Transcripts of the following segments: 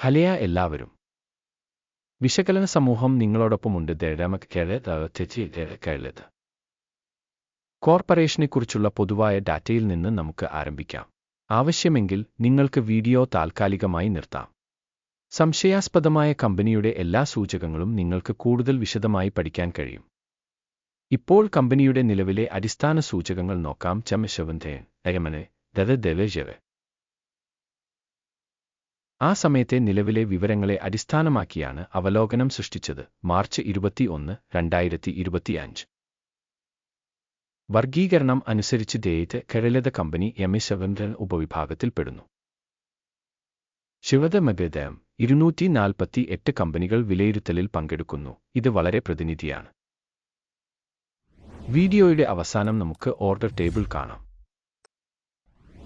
ഹലയ എല്ലാവരും. വിശകലന സമൂഹം നിങ്ങളോടൊപ്പമുണ്ട് കേരളത്. കോർപ്പറേഷനെക്കുറിച്ചുള്ള പൊതുവായ ഡാറ്റയിൽ നിന്ന് നമുക്ക് ആരംഭിക്കാം. ആവശ്യമെങ്കിൽ നിങ്ങൾക്ക് വീഡിയോ താൽക്കാലികമായി നിർത്താം. സംശയാസ്പദമായ കമ്പനിയുടെ എല്ലാ സൂചകങ്ങളും നിങ്ങൾക്ക് കൂടുതൽ വിശദമായി പഠിക്കാൻ കഴിയും. ഇപ്പോൾ കമ്പനിയുടെ നിലവിലെ അടിസ്ഥാന സൂചകങ്ങൾ നോക്കാം. ചമശവന്ധേ അയമനെ ദരദലജവ ആ സമയത്തെ നിലവിലെ വിവരങ്ങളെ അടിസ്ഥാനമാക്കിയാണ് അവലോകനം സൃഷ്ടിച്ചത് മാർച്ച് ഇരുപത്തിയൊന്ന് രണ്ടായിരത്തി ഇരുപത്തിയഞ്ച് വർഗീകരണം അനുസരിച്ച് ദേയത്ത് കഴലത കമ്പനി എമിസവൻഡൻ ഉപവിഭാഗത്തിൽപ്പെടുന്നു ശിവതമഗതം ഇരുന്നൂറ്റി നാൽപ്പത്തി എട്ട് കമ്പനികൾ വിലയിരുത്തലിൽ പങ്കെടുക്കുന്നു ഇത് വളരെ പ്രതിനിധിയാണ്. വീഡിയോയുടെ അവസാനം നമുക്ക് ഓർഡർ ടേബിൾ കാണാം.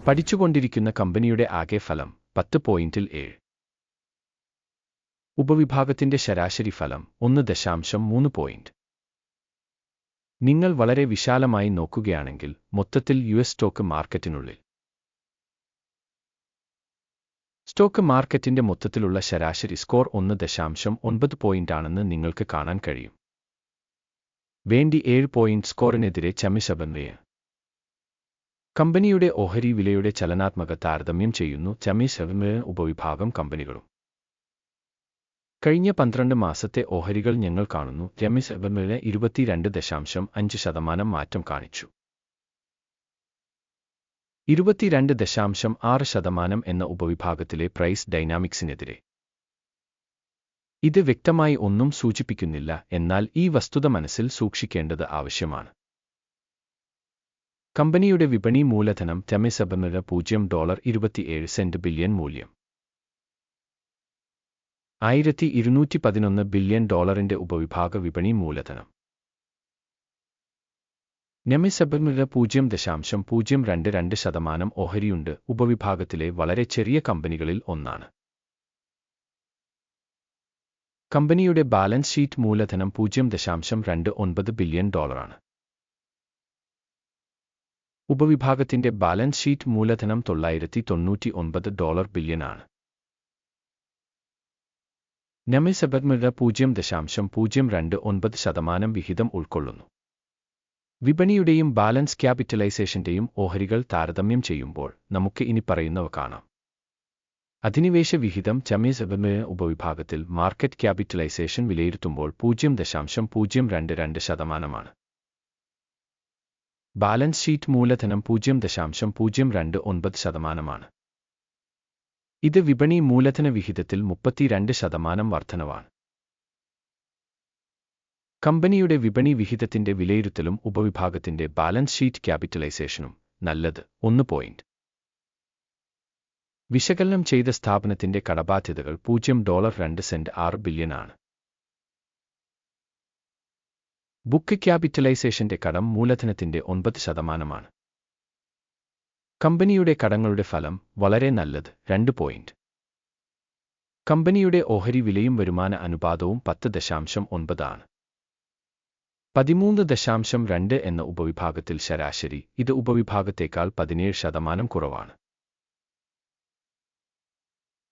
പഠിച്ചുകൊണ്ടിരിക്കുന്ന കമ്പനിയുടെ ആകെ ഫലം പത്ത് പോയിന്റിൽ ഏഴ്. ഉപവിഭാഗത്തിന്റെ ശരാശരി ഫലം ഒന്ന് ദശാംശം മൂന്ന് പോയിന്റ്. നിങ്ങൾ വളരെ വിശാലമായി നോക്കുകയാണെങ്കിൽ മൊത്തത്തിൽ യു എസ് സ്റ്റോക്ക് മാർക്കറ്റിനുള്ളിൽ. സ്റ്റോക്ക് മാർക്കറ്റിന്റെ മൊത്തത്തിലുള്ള ശരാശരി സ്കോർ ഒന്ന് ദശാംശം ഒൻപത് പോയിന്റാണെന്ന് നിങ്ങൾക്ക് കാണാൻ കഴിയും. വേണ്ടി ഏഴ് പോയിന്റ് സ്കോറിനെതിരെ ചമിസബന്വയ കമ്പനിയുടെ ഓഹരി വിലയുടെ ചലനാത്മക താരതമ്യം ചെയ്യുന്നു ചമിസബന്വയ ഉപവിഭാഗം കമ്പനികളും. കഴിഞ്ഞ പന്ത്രണ്ട് മാസത്തെ ഓഹരികൾ ഞങ്ങൾ കാണുന്നു. രമിസബന്വയ ഇരുപത്തിരണ്ട് ദശാംശം അഞ്ച് ശതമാനം മാറ്റം കാണിച്ചു. ഇരുപത്തിരണ്ട് ദശാംശം ആറ് ശതമാനം എന്ന ഉപവിഭാഗത്തിലെ പ്രൈസ് ഡൈനാമിക്സിനെതിരെ. ഇത് വ്യക്തമായി ഒന്നും സൂചിപ്പിക്കുന്നില്ല. എന്നാൽ ഈ വസ്തുത മനസ്സിൽ സൂക്ഷിക്കേണ്ടത് ആവശ്യമാണ്. കമ്പനിയുടെ വിപണി മൂലധനം തെമിസബമിന് പൂജ്യം ഡോളർ ഇരുപത്തിയേഴ് സെന്റ് ബില്യൺ മൂല്യം. ആയിരത്തി ഇരുന്നൂറ്റി പതിനൊന്ന് ബില്യൺ ഡോളറിന്റെ ഉപവിഭാഗ വിപണി മൂലധനം. നെമിസബമിന് പൂജ്യം ദശാംശം പൂജ്യം രണ്ട് രണ്ട് ശതമാനം ഓഹരിയുണ്ട്. ഉപവിഭാഗത്തിലെ വളരെ ചെറിയ കമ്പനികളിൽ ഒന്നാണ്. കമ്പനിയുടെ ബാലൻസ് ഷീറ്റ് മൂലധനം പൂജ്യം ദശാംശം രണ്ട് ഒൻപത് ബില്യൺ ഡോളറാണ്. ഉപവിഭാഗത്തിന്റെ ബാലൻസ് ഷീറ്റ് മൂലധനം തൊള്ളായിരത്തി തൊണ്ണൂറ്റി ഒൻപത് ഡോളർ ബില്യനാണ്. നെമിസബർമിഴ പൂജ്യം ദശാംശം പൂജ്യം രണ്ട് ഒൻപത് ശതമാനം വിഹിതം ഉൾക്കൊള്ളുന്നു. വിപണിയുടെയും ബാലൻസ് ക്യാപിറ്റലൈസേഷന്റെയും ഓഹരികൾ താരതമ്യം ചെയ്യുമ്പോൾ നമുക്ക് ഇനി പറയുന്നവ കാണാം. അധിനിവേശ വിഹിതം ചമീസബമയ ഉപവിഭാഗത്തിൽ മാർക്കറ്റ് ക്യാപിറ്റലൈസേഷൻ വിലയിരുത്തുമ്പോൾ പൂജ്യം ദശാംശം പൂജ്യം രണ്ട് രണ്ട് ശതമാനമാണ്. ബാലൻസ് ഷീറ്റ് മൂലധനം പൂജ്യം ദശാംശം പൂജ്യം രണ്ട് ഒൻപത് ശതമാനമാണ്. ഇത് വിപണി മൂലധന വിഹിതത്തിൽ മുപ്പത്തിരണ്ട് ശതമാനം വർധനവാണ്. കമ്പനിയുടെ വിപണി വിഹിതത്തിന്റെ വിലയിരുത്തലും ഉപവിഭാഗത്തിന്റെ ബാലൻസ് ഷീറ്റ് ക്യാപിറ്റലൈസേഷനും നല്ലത്. ഒന്ന് പോയിന്റ്. വിശകലനം ചെയ്ത സ്ഥാപനത്തിന്റെ കടബാധ്യതകൾ പൂജ്യം ഡോളർ രണ്ട് സെന്റ് ആറ് ബില്യനാണ്. ബുക്ക് ക്യാപിറ്റലൈസേഷന്റെ കടം മൂലധനത്തിന്റെ ഒൻപത് ശതമാനമാണ്. കമ്പനിയുടെ കടങ്ങളുടെ ഫലം വളരെ നല്ലത് രണ്ട് പോയിന്റ് കമ്പനിയുടെ ഓഹരി വിലയും വരുമാന അനുപാതവും പത്ത് ദശാംശം ഒൻപതാണ് പതിമൂന്ന് ദശാംശം രണ്ട് എന്ന ഉപവിഭാഗത്തിൽ ശരാശരി ഇത് ഉപവിഭാഗത്തേക്കാൾ പതിനേഴ് ശതമാനം കുറവാണ്.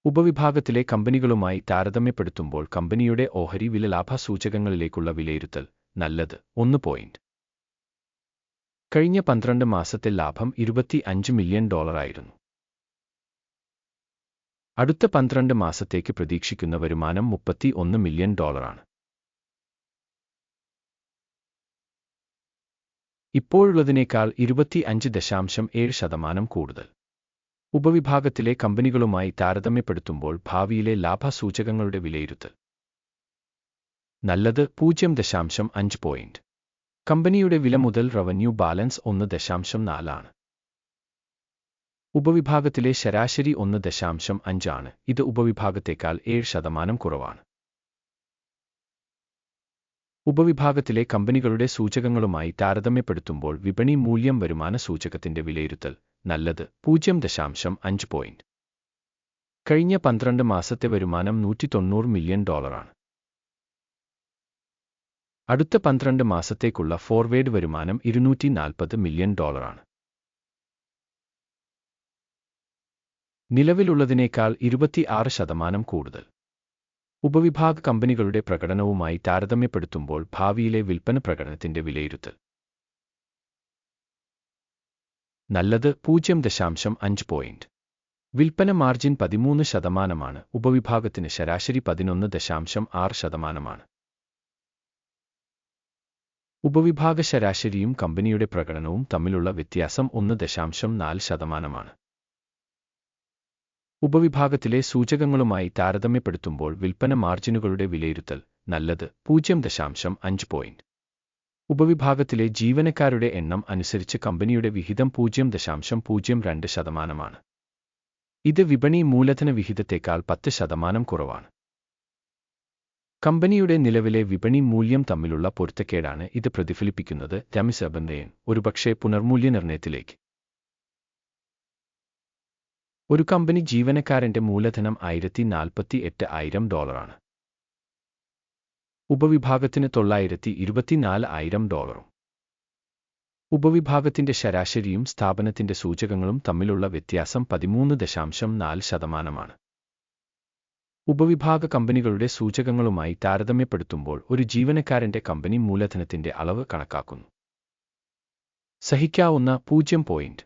ഉപവിഭാഗത്തിലെ കമ്പനികളുമായി താരതമ്യപ്പെടുത്തുമ്പോൾ കമ്പനിയുടെ ഓഹരി വില ലാഭസൂചകങ്ങളിലേക്കുള്ള വിലയിരുത്തൽ നല്ലത്. ഒന്ന് പോയിന്റ് കഴിഞ്ഞ പന്ത്രണ്ട് മാസത്തെ ലാഭം ഇരുപത്തി അഞ്ച് മില്യൺ ഡോളറായിരുന്നു അടുത്ത പന്ത്രണ്ട് മാസത്തേക്ക് പ്രതീക്ഷിക്കുന്ന വരുമാനം മുപ്പത്തി ഒന്ന് മില്യൺ ഡോളറാണ് ഇപ്പോഴുള്ളതിനേക്കാൾ ഇരുപത്തി അഞ്ച് ദശാംശം ഏഴ് ശതമാനം കൂടുതൽ. ഉപവിഭാഗത്തിലെ കമ്പനികളുമായി താരതമ്യപ്പെടുത്തുമ്പോൾ ഭാവിയിലെ ലാഭസൂചകങ്ങളുടെ വിലയിരുത്തൽ. നല്ലത് പൂജ്യം ദശാംശം അഞ്ച് പോയിന്റ് കമ്പനിയുടെ വില മുതൽ റവന്യൂ ബാലൻസ് ഒന്ന് ദശാംശം നാലാണ് ഉപവിഭാഗത്തിലെ ശരാശരി ഒന്ന് ദശാംശം അഞ്ചാണ് ഇത് ഉപവിഭാഗത്തേക്കാൾ ഏഴ് ശതമാനം കുറവാണ്. ഉപവിഭാഗത്തിലെ കമ്പനികളുടെ സൂചകങ്ങളുമായി താരതമ്യപ്പെടുത്തുമ്പോൾ വിപണി മൂല്യം വരുമാന സൂചകത്തിന്റെ വിലയിരുത്തൽ നല്ലത് പൂജ്യം ദശാംശം അഞ്ച് പോയിന്റ് കഴിഞ്ഞ പന്ത്രണ്ട് മാസത്തെ വരുമാനം നൂറ്റി തൊണ്ണൂറ് മില്യൺ ഡോളറാണ് അടുത്ത പന്ത്രണ്ട് മാസത്തേക്കുള്ള ഫോർവേഡ് വരുമാനം ഇരുന്നൂറ്റി നാൽപ്പത് മില്യൺ ഡോളറാണ്. നിലവിലുള്ളതിനേക്കാൾ ഇരുപത്തിയാറ് ശതമാനം കൂടുതൽ. ഉപവിഭാഗ കമ്പനികളുടെ പ്രകടനവുമായി താരതമ്യപ്പെടുത്തുമ്പോൾ ഭാവിയിലെ വിൽപ്പന പ്രകടനത്തിന്റെ വിലയിരുത്തൽ. നല്ലത് പൂജ്യം ദശാംശം അഞ്ച് പോയിന്റ്. വിൽപ്പന മാർജിൻ പതിമൂന്ന് ശതമാനമാണ് ഉപവിഭാഗത്തിന് ശരാശരി പതിനൊന്ന് ദശാംശം ആറ് ശതമാനമാണ്. ഉപവിഭാഗ ശരാശരിയും കമ്പനിയുടെ പ്രകടനവും തമ്മിലുള്ള വ്യത്യാസം ഒന്ന് ദശാംശം നാല് ശതമാനമാണ്. ഉപവിഭാഗത്തിലെ സൂചകങ്ങളുമായി താരതമ്യപ്പെടുത്തുമ്പോൾ വിൽപ്പന മാർജിനുകളുടെ വിലയിരുത്തൽ നല്ലത് പൂജ്യം ദശാംശം അഞ്ച് പോയിന്റ്. ഉപവിഭാഗത്തിലെ ജീവനക്കാരുടെ എണ്ണം അനുസരിച്ച് കമ്പനിയുടെ വിഹിതം പൂജ്യം ദശാംശം പൂജ്യം രണ്ട് ശതമാനമാണ്. ഇത് വിപണി മൂലധന വിഹിതത്തേക്കാൾ പത്ത് ശതമാനം കുറവാണ്. കമ്പനിയുടെ നിലവിലെ വിപണി മൂല്യം തമ്മിലുള്ള പൊരുത്തക്കേടാണ് ഇത് പ്രതിഫലിപ്പിക്കുന്നത് രമിസബന്ധയൻ. ഒരുപക്ഷെ പുനർമൂല്യനിർണയത്തിലേക്ക് ഒരു കമ്പനി ജീവനക്കാരന്റെ മൂലധനം ആയിരത്തി നാൽപ്പത്തി എട്ട് ആയിരം ഡോളറാണ്. ഉപവിഭാഗത്തിന് തൊള്ളായിരത്തി ഇരുപത്തിനാല് ആയിരം ഡോളറും. ഉപവിഭാഗത്തിന്റെ ശരാശരിയും സ്ഥാപനത്തിന്റെ സൂചകങ്ങളും തമ്മിലുള്ള വ്യത്യാസം പതിമൂന്ന് ദശാംശം നാല് ശതമാനമാണ്. ഉപവിഭാഗ കമ്പനികളുടെ സൂചകങ്ങളുമായി താരതമ്യപ്പെടുത്തുമ്പോൾ ഒരു ജീവനക്കാരന്റെ കമ്പനി മൂലധനത്തിന്റെ അളവ് കണക്കാക്കുന്നു. സഹിക്കാവുന്ന പൂജ്യം പോയിന്റ്.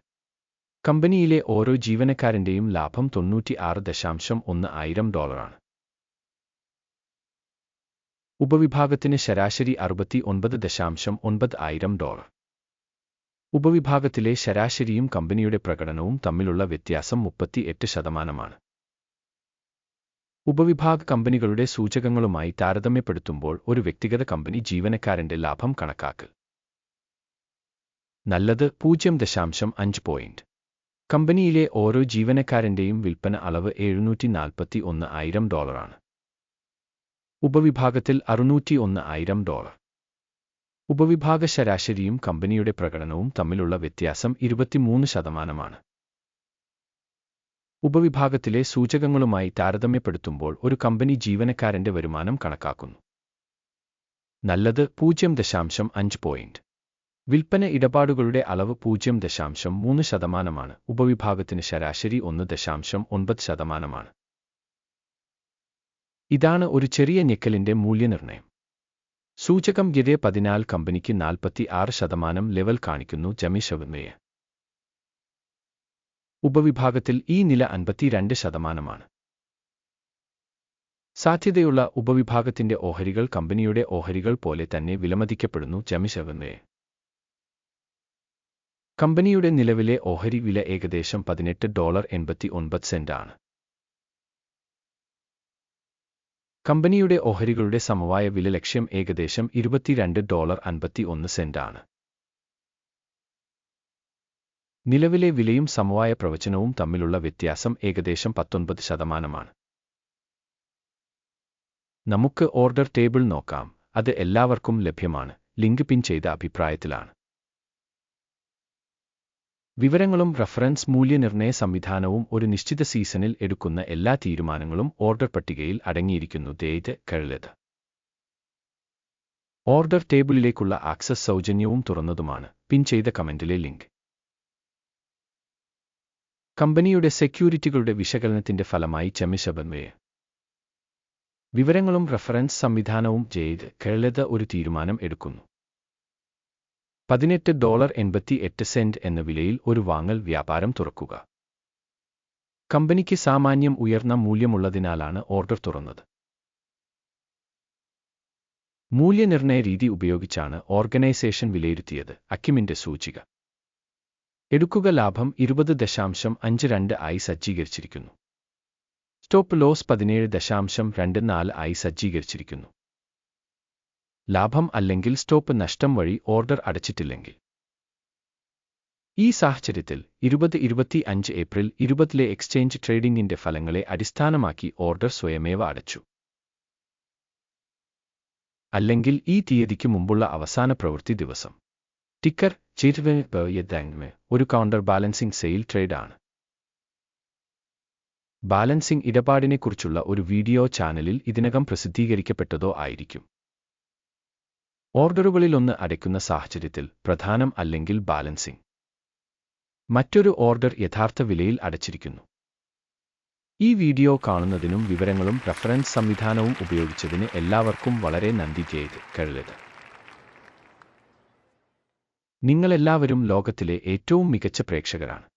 കമ്പനിയിലെ ഓരോ ജീവനക്കാരന്റെയും ലാഭം തൊണ്ണൂറ്റി ആറ് ദശാംശം ഒന്ന് ആയിരം ഡോളറാണ്. ഉപവിഭാഗത്തിന് ശരാശരി അറുപത്തി ഒൻപത് ദശാംശം ഒൻപത് ആയിരം ഡോളർ. ഉപവിഭാഗത്തിലെ ശരാശരിയും കമ്പനിയുടെ പ്രകടനവും തമ്മിലുള്ള വ്യത്യാസം മുപ്പത്തി എട്ട് ശതമാനമാണ്. ഉപവിഭാഗ കമ്പനികളുടെ സൂചകങ്ങളുമായി താരതമ്യപ്പെടുത്തുമ്പോൾ ഒരു വ്യക്തിഗത കമ്പനി ജീവനക്കാരന്റെ ലാഭം കണക്കാക്കൽ നല്ലത് പൂജ്യം ദശാംശം അഞ്ച് പോയിന്റ്. കമ്പനിയിലെ ഓരോ ജീവനക്കാരന്റെയും വിൽപ്പന അളവ് എഴുന്നൂറ്റി നാൽപ്പത്തി ഒന്ന് ആയിരം ഡോളറാണ്. ഉപവിഭാഗത്തിൽ അറുന്നൂറ്റി ഒന്ന് ആയിരം ഡോളർ. ഉപവിഭാഗ ശരാശരിയും കമ്പനിയുടെ പ്രകടനവും തമ്മിലുള്ള വ്യത്യാസം ഇരുപത്തിമൂന്ന് ശതമാനമാണ്. ഉപവിഭാഗത്തിലെ സൂചകങ്ങളുമായി താരതമ്യപ്പെടുത്തുമ്പോൾ ഒരു കമ്പനി ജീവനക്കാരന്റെ വരുമാനം കണക്കാക്കുന്നു. നല്ലത് പൂജ്യം ദശാംശം അഞ്ച് പോയിന്റ്. വിൽപ്പന ഇടപാടുകളുടെ അളവ് പൂജ്യം ദശാംശം മൂന്ന് ശതമാനമാണ്. ഉപവിഭാഗത്തിന് ശരാശരി ഒന്ന് ദശാംശം ഒൻപത് ശതമാനമാണ്. ഇതാണ് ഒരു ചെറിയ ഞെക്കലിന്റെ മൂല്യനിർണയം. സൂചകം ഗിരെ പതിനാല് കമ്പനിക്ക് നാൽപ്പത്തി ആറ് ശതമാനം ലെവൽ കാണിക്കുന്നു ജമിഷവമയെ ഉപവിഭാഗത്തിൽ ഈ നില അൻപത്തിരണ്ട് ശതമാനമാണ്. സാധ്യതയുള്ള ഉപവിഭാഗത്തിന്റെ ഓഹരികൾ കമ്പനിയുടെ ഓഹരികൾ പോലെ തന്നെ വിലമതിക്കപ്പെടുന്നു ജമിഷവമയെ കമ്പനിയുടെ നിലവിലെ ഓഹരി വില ഏകദേശം പതിനെട്ട് ഡോളർ എൺപത്തി ഒൻപത് സെന്റാണ്. കമ്പനിയുടെ ഓഹരികളുടെ സമവായ വില ലക്ഷ്യം ഏകദേശം ഇരുപത്തിരണ്ട് ഡോളർ അൻപത്തി ഒന്ന് സെന്റാണ്. നിലവിലെ വിലയും സമവായ പ്രവചനവും തമ്മിലുള്ള വ്യത്യാസം ഏകദേശം പത്തൊൻപത് ശതമാനമാണ്. നമുക്ക് ഓർഡർ ടേബിൾ നോക്കാം. അത് എല്ലാവർക്കും ലഭ്യമാണ്. ലിങ്ക് പിൻ ചെയ്ത അഭിപ്രായത്തിലാണ്. വിവരങ്ങളും റഫറൻസ് മൂല്യനിർണയ സംവിധാനവും ഒരു നിശ്ചിത സീസണിൽ എടുക്കുന്ന എല്ലാ തീരുമാനങ്ങളും ഓർഡർ പട്ടികയിൽ അടങ്ങിയിരിക്കുന്നു. ദേത് കഴുലത് ഓർഡർ ടേബിളിലേക്കുള്ള ആക്സസ് സൗജന്യവും തുറന്നതുമാണ്. പിൻ ചെയ്ത കമന്റിലെ ലിങ്ക്. കമ്പനിയുടെ സെക്യൂരിറ്റികളുടെ വിശകലനത്തിന്റെ ഫലമായി ചെമിശബന്വയെ വിവരങ്ങളും റഫറൻസ് സംവിധാനവും ചെയ്ത് കേരളത ഒരു തീരുമാനം എടുക്കുന്നു. പതിനെട്ട് ഡോളർ എൺപത്തി എട്ട് സെന്റ് എന്ന വിലയിൽ ഒരു വാങ്ങൽ വ്യാപാരം തുറക്കുക. കമ്പനിക്ക് സാമാന്യം ഉയർന്ന മൂല്യമുള്ളതിനാലാണ് ഓർഡർ തുറന്നത്. മൂല്യനിർണയ രീതി ഉപയോഗിച്ചാണ് ഓർഗനൈസേഷൻ വിലയിരുത്തിയത് അക്കിമിന്റെ സൂചിക. എടുക്കുക ലാഭം ഇരുപത് ദശാംശം അഞ്ച് രണ്ട് ആയി സജ്ജീകരിച്ചിരിക്കുന്നു. സ്റ്റോപ്പ് ലോസ് പതിനേഴ് ദശാംശം രണ്ട് നാല് ആയി സജ്ജീകരിച്ചിരിക്കുന്നു. ലാഭം അല്ലെങ്കിൽ സ്റ്റോപ്പ് നഷ്ടം വഴി ഓർഡർ അടച്ചിട്ടില്ലെങ്കിൽ. ഈ സാഹചര്യത്തിൽ ഇരുപത് ഇരുപത്തി അഞ്ച് ഏപ്രിൽ ഇരുപതിലെ എക്സ്ചേഞ്ച് ട്രേഡിംഗിന്റെ ഫലങ്ങളെ അടിസ്ഥാനമാക്കി ഓർഡർ സ്വയമേവ അടച്ചു. അല്ലെങ്കിൽ ഈ തീയതിക്ക് മുമ്പുള്ള അവസാന പ്രവൃത്തി ദിവസം. ടിക്കർ ചിർവെ ഒരു കൗണ്ടർ ബാലൻസിംഗ് സെയിൽ ട്രേഡ് ആണ്. ബാലൻസിംഗ് ഇടപാടിനെക്കുറിച്ചുള്ള ഒരു വീഡിയോ ചാനലിൽ ഇതിനകം പ്രസിദ്ധീകരിക്കപ്പെട്ടതോ ആയിരിക്കും. ഓർഡറുകളിലൊന്ന് അടയ്ക്കുന്ന സാഹചര്യത്തിൽ പ്രധാനം അല്ലെങ്കിൽ ബാലൻസിംഗ് മറ്റൊരു ഓർഡർ യഥാർത്ഥ വിലയിൽ അടച്ചിരിക്കുന്നു. ഈ വീഡിയോ കാണുന്നതിനും വിവരങ്ങളും റഫറൻസ് സംവിധാനവും ഉപയോഗിച്ചതിന് എല്ലാവർക്കും വളരെ നന്ദി ചെയ്ത് കഴിയത് നിങ്ങളെല്ലാവരും ലോകത്തിലെ ഏറ്റവും മികച്ച പ്രേക്ഷകരാണ്.